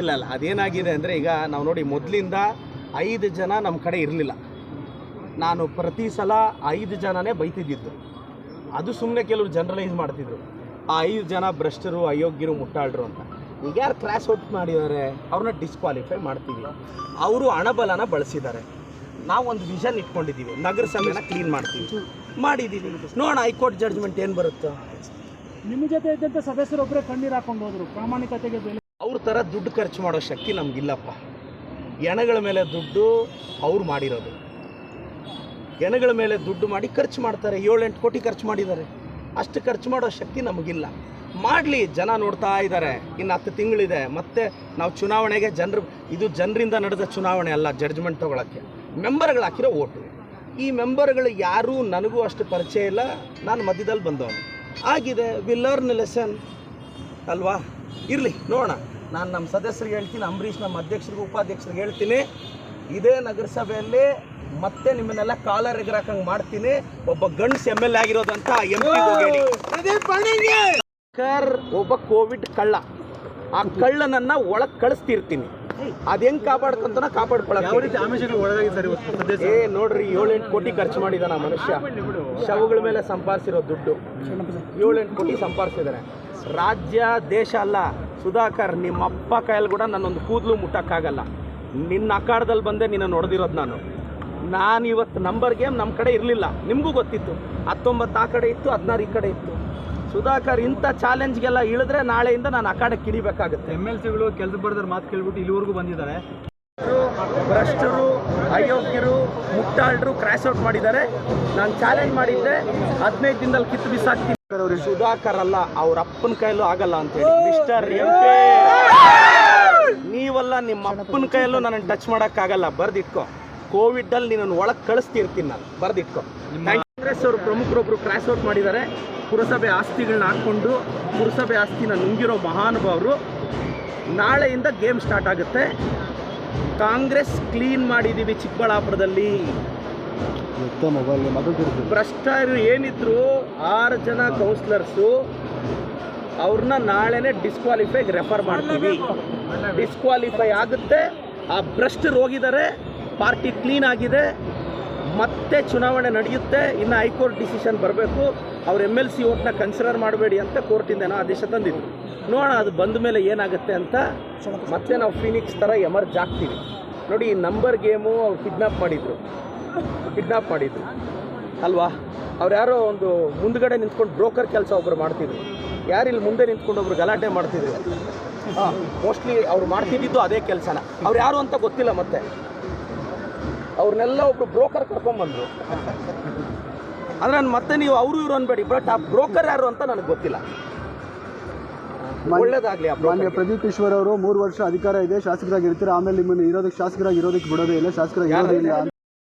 ಇಲ್ಲ ಅಲ್ಲ ಅದೇನಾಗಿದೆ ಅಂದರೆ ಈಗ ನಾವು ನೋಡಿ ಮೊದಲಿಂದ ಐದು ಜನ ನಮ್ಮ ಕಡೆ ಇರಲಿಲ್ಲ. ನಾನು ಪ್ರತಿ ಸಲ ಐದು ಜನನೇ ಬೈತಿದ್ದಿದ್ದು. ಅದು ಸುಮ್ಮನೆ ಕೆಲವರು ಜನರಲೈಸ್ ಮಾಡ್ತಿದ್ರು. ಆ ಐದು ಜನ ಭ್ರಷ್ಟರು, ಅಯೋಗ್ಯರು, ಮುಟ್ಟಾಳ್ರು ಅಂತ. ಈಗ ಯಾರು ಕ್ರಾಸ್ ಔಟ್ ಮಾಡಿದ್ದಾರೆ ಅವ್ರನ್ನ ಡಿಸ್ಕ್ವಾಲಿಫೈ ಮಾಡ್ತೀವಿ. ಅವರು ಹಣಬಲನ ಬಳಸಿದ್ದಾರೆ. ನಾವೊಂದು ವಿಷನ್ ಇಟ್ಕೊಂಡಿದ್ದೀವಿ. ನಗರಸಭೆನ ಕ್ಲೀನ್ ಮಾಡ್ತೀವಿ. ಮಾಡಿದ್ದೀವಿ. ನೋಡೋಣ, ಹೈಕೋರ್ಟ್ ಜಡ್ಜ್ಮೆಂಟ್ ಏನು ಬರುತ್ತೋ. ನಿಮ್ಮ ಜೊತೆ ಇದ್ದಂಥ ಸದಸ್ಯರೊಬ್ಬರೇ ಕಣ್ಣೀರು ಹಾಕೊಂಡು ಹೋದರು. ಪ್ರಾಮಾಣಿಕತೆಗೆ ಬೆಲೆ ಅವ್ರ ಥರ ದುಡ್ಡು ಖರ್ಚು ಮಾಡೋ ಶಕ್ತಿ ನಮಗಿಲ್ಲಪ್ಪ. ಎಣಗಳ ಮೇಲೆ ದುಡ್ಡು ಅವ್ರು ಮಾಡಿರೋದು. ಎಣಗಳ ಮೇಲೆ ದುಡ್ಡು ಮಾಡಿ ಖರ್ಚು ಮಾಡ್ತಾರೆ. ಏಳೆಂಟು ಕೋಟಿ ಖರ್ಚು ಮಾಡಿದ್ದಾರೆ. ಅಷ್ಟು ಖರ್ಚು ಮಾಡೋ ಶಕ್ತಿ ನಮಗಿಲ್ಲ. ಮಾಡಲಿ, ಜನ ನೋಡ್ತಾ ಇದ್ದಾರೆ ಇನ್ನು ಹತ್ತು ತಿಂಗಳಿದೆ. ಮತ್ತೆ ನಾವು ಚುನಾವಣೆಗೆ ಜನರು, ಇದು ಜನರಿಂದ ನಡೆದ ಚುನಾವಣೆ ಅಲ್ಲ ಜಡ್ಜ್ಮೆಂಟ್ ತೊಗೊಳಕ್ಕೆ. ಮೆಂಬರ್ಗಳು ಹಾಕಿರೋ ಓಟು. ಈ ಮೆಂಬರ್ಗಳು ಯಾರೂ ನನಗೂ ಅಷ್ಟು ಪರಿಚಯ ಇಲ್ಲ. ನಾನು ಮಧ್ಯದಲ್ಲಿ ಬಂದವನು. ಆಗಿದೆ ವಿ ಲರ್ನ್ ಲೆಸನ್ ಅಲ್ವಾ? ಇರಲಿ ನೋಡೋಣ. ನಾನು ನಮ್ಮ ಸದಸ್ಯರಿಗೆ ಹೇಳ್ತೀನಿ ಅಂಬರೀಷ್ ನಮ್ಮ ಅಧ್ಯಕ್ಷರಿಗೆ ಉಪಾಧ್ಯಕ್ಷರಿಗೆ ಹೇಳ್ತೀನಿ. ಇದೇ ನಗರಸಭೆಯಲ್ಲಿ ಮತ್ತೆ ನಿಮ್ಮನ್ನೆಲ್ಲ ಕಾಲರ್ ಎಗರಾಕಂಗೆ ಮಾಡ್ತೀನಿ. ಒಬ್ಬ ಗಂಡ್ಸ್ ಎಂ ಎಲ್ ಎ ಆಗಿರೋದಂತ ಎಂ ಸರ್ಕಾರ ಒಬ್ಬ ಕೋವಿಡ್ ಕಳ್ಳ. ಆ ಕಳ್ಳನನ್ನ ಒಳಗ್ ಕಳಿಸ್ತಿರ್ತೀನಿ. ಅದ್ ಹೆಂಗ್ ಕಾಪಾಡ್ಕೊಂತನ ಇವತ್ತು ಏ ನೋಡ್ರಿ ಏಳೆಂಟು ಕೋಟಿ ಖರ್ಚು ಮಾಡಿದಾನ ಮನುಷ್ಯ. ಶವಗಳ ಮೇಲೆ ಸಂಪಾದಿಸಿರೋ ದುಡ್ಡು. ಏಳೆಂಟು ಕೋಟಿ ಸಂಪಾದಿಸಿದಾನೆ. ರಾಜ್ಯ ದೇಶ ಅಲ್ಲ. ಸುಧಾಕರ್ ನಿಮ್ಮ ಅಪ್ಪ ಕೈಯಲ್ಲಿ ಕೂಡ ನನ್ನೊಂದು ಕೂದಲು ಮುಟ್ಟಕ್ಕಾಗಲ್ಲ. ನಿನ್ನ ಅಖಾಡದಲ್ಲಿ ಬಂದೆ ನಿನ್ನ ನೋಡ್ದಿರೋದು ನಾನು. ನಾನು ಇವತ್ತು ನಂಬರ್ ಗೇಮ್ ನಮ್ಮ ಕಡೆ ಇರಲಿಲ್ಲ. ನಿಮಗೂ ಗೊತ್ತಿತ್ತು. ಹತ್ತೊಂಬತ್ತು ಆ ಕಡೆ ಇತ್ತು ಹದಿನಾರು ಈ ಕಡೆ ಇತ್ತು. ಸುಧಾಕರ್ ಇಂಥ ಚಾಲೆಂಜ್ಗೆಲ್ಲ ಇಳಿದ್ರೆ ನಾಳೆಯಿಂದ ನಾನು ಅಖಾಡಕ್ಕೆ ಕಿಡಿಬೇಕಾಗುತ್ತೆ. ಎಂ ಎಲ್ ಸಿಗಳು ಕೆಲಸ ಬರೆದ್ರೆ ಮಾತು ಕೇಳ್ಬಿಟ್ಟು ಇಲ್ಲಿವರೆಗೂ ಬಂದಿದ್ದಾರೆ. ಭ್ರಷ್ಟರು ಅಯೋಗ್ಯರು ಮುಕ್ತಾಳರು ಕ್ರಾಶ್ ಔಟ್ ಮಾಡಿದ್ದಾರೆ. ನಾನು ಚಾಲೆಂಜ್ ಮಾಡಿದ್ದೆ ಹದಿನೈದು ದಿನದಲ್ಲಿ ಕಿತ್ತು ಬಿಸಾಕ್ತೀನಿ. ಸುಧಾಕರ್ ಅಲ್ಲ ಅವ್ರ ಅಪ್ಪನ ಕೈಲೂ ಆಗಲ್ಲ ಅಂತ ಹೇಳಿ ಮಿಸ್ಟರ್ ಎಂ ನೀವಲ್ಲ ನಿಮ್ಮ ಅಪ್ಪನ ಕೈಯಲ್ಲೂ ನನ್ನ ಟಚ್ ಮಾಡೋಕ್ಕಾಗಲ್ಲ. ಬರ್ದಿಟ್ಕೋ. ಕೋವಿಡ್ ಅಲ್ಲಿ ನಿನ್ನ ಒಳಗೆ ಕಳಿಸ್ತಿರ್ತೀನಿ ನಾನು. ಬರ್ದಿಟ್ಕೋ. ಕಾಂಗ್ರೆಸ್ ಅವರು ಪ್ರಮುಖರೊಬ್ಬರು ಕ್ರಾಸ್ ಔಟ್ ಮಾಡಿದ್ದಾರೆ. ಪುರಸಭೆ ಆಸ್ತಿಗಳನ್ನ ಹಾಕ್ಕೊಂಡು ಪುರಸಭೆ ಆಸ್ತಿನ ನುಂಗಿರೋ ಮಹಾನುಭಾವರು ನಾಳೆಯಿಂದ ಗೇಮ್ ಸ್ಟಾರ್ಟ್ ಆಗುತ್ತೆ. ಕಾಂಗ್ರೆಸ್ ಕ್ಲೀನ್ ಮಾಡಿದ್ದೀವಿ ಚಿಕ್ಕಬಳ್ಳಾಪುರದಲ್ಲಿ. ಭ್ರಷ್ಟರು ಏನಿದ್ರು ಆರು ಜನ ಕೌನ್ಸಿಲರ್ಸು ಅವ್ರನ್ನ ನಾಳೆನೇ ಡಿಸ್ಕ್ವಾಲಿಫೈಗೆ ರೆಫರ್ ಮಾಡ್ತೀವಿ. ಡಿಸ್ಕ್ವಾಲಿಫೈ ಆಗುತ್ತೆ. ಆ ಭ್ರಷ್ಟರು ಹೋಗಿದ್ದಾರೆ ಪಾರ್ಟಿ ಕ್ಲೀನ್ ಆಗಿದೆ. ಮತ್ತೆ ಚುನಾವಣೆ ನಡೆಯುತ್ತೆ, ಇನ್ನು ಹೈಕೋರ್ಟ್ ಡಿಸಿಷನ್ ಬರಬೇಕು. ಅವ್ರು ಎಂ ಎಲ್ ಸಿ ಓಟ್ನ ಕನ್ಸಿಡರ್ ಮಾಡಬೇಡಿ ಅಂತ ಕೋರ್ಟಿಂದ ಏನೋ ಆದೇಶ ತಂದಿದ್ರು. ನೋಡೋಣ, ಅದು ಬಂದ ಮೇಲೆ ಏನಾಗುತ್ತೆ ಅಂತ ಮತ್ತೆ ನಾವು ಫಿನಿಕ್ಸ್ ಥರ ಎಮರ್ಜ್ ಆಗ್ತೀವಿ. ನೋಡಿ, ಈ ನಂಬರ್ ಗೇಮು ಅವ್ರು ಕಿಡ್ನಾಪ್ ಮಾಡಿದ್ರು. ಕಿಡ್ನಾಪ್ ಮಾಡಿದ್ರು. ಅಲ್ವಾ? ಅವ್ರು ಯಾರೋ ಒಂದು ಮುಂದ್ಗಡೆ ನಿಂತ್ಕೊಂಡು ಬ್ರೋಕರ್ ಕೆಲಸ ಒಬ್ರು ಮಾಡ್ತಿದ್ರು. ಯಾರು ಇಲ್ಲಿ ಮುಂದೆ ನಿಂತ್ಕೊಂಡು ಒಬ್ರು ಗಲಾಟೆ ಮಾಡ್ತಿದ್ರು? ಮೋಸ್ಟ್ಲಿ ಅವ್ರು ಮಾಡ್ತಿದ್ದಿದ್ದು ಅದೇ ಕೆಲಸನ. ಅವ್ರು ಯಾರು ಅಂತ ಗೊತ್ತಿಲ್ಲ ಮತ್ತೆ. ಅವ್ರನ್ನೆಲ್ಲ ಒಬ್ರು ಬ್ರೋಕರ್ ಕರ್ಕೊಂಬಂದ್ರು ಅಂದ್ರೆ ನಾನು ಮತ್ತೆ ನೀವು ಅವರು ಇವ್ರು ಅನ್ಬೇಡಿ ಬಟ್ ಆ ಬ್ರೋಕರ್ ಯಾರು ಅಂತ ನನಗೆ ಗೊತ್ತಿಲ್ಲ. ಒಳ್ಳೇದಾಗ್ಲಿ ಮಾನ್ಯ ಪ್ರದೀಪ್ ಈಶ್ವರ್ ಅವರು ಮೂರು ವರ್ಷ ಅಧಿಕಾರ ಇದೆ ಶಾಸಕರಾಗಿ ಇರ್ತೀರಾ ಆಮೇಲೆ ನಿಮ್ಮನ್ನು ಇರೋದಕ್ಕೆ ಶಾಸಕರಾಗಿ ಇರೋದಕ್ಕೆ ಬಿಡೋದೇ ಇಲ್ಲ ಶಾಸಕರಾಗಿ ಇರೋದೇ ಇಲ್ಲ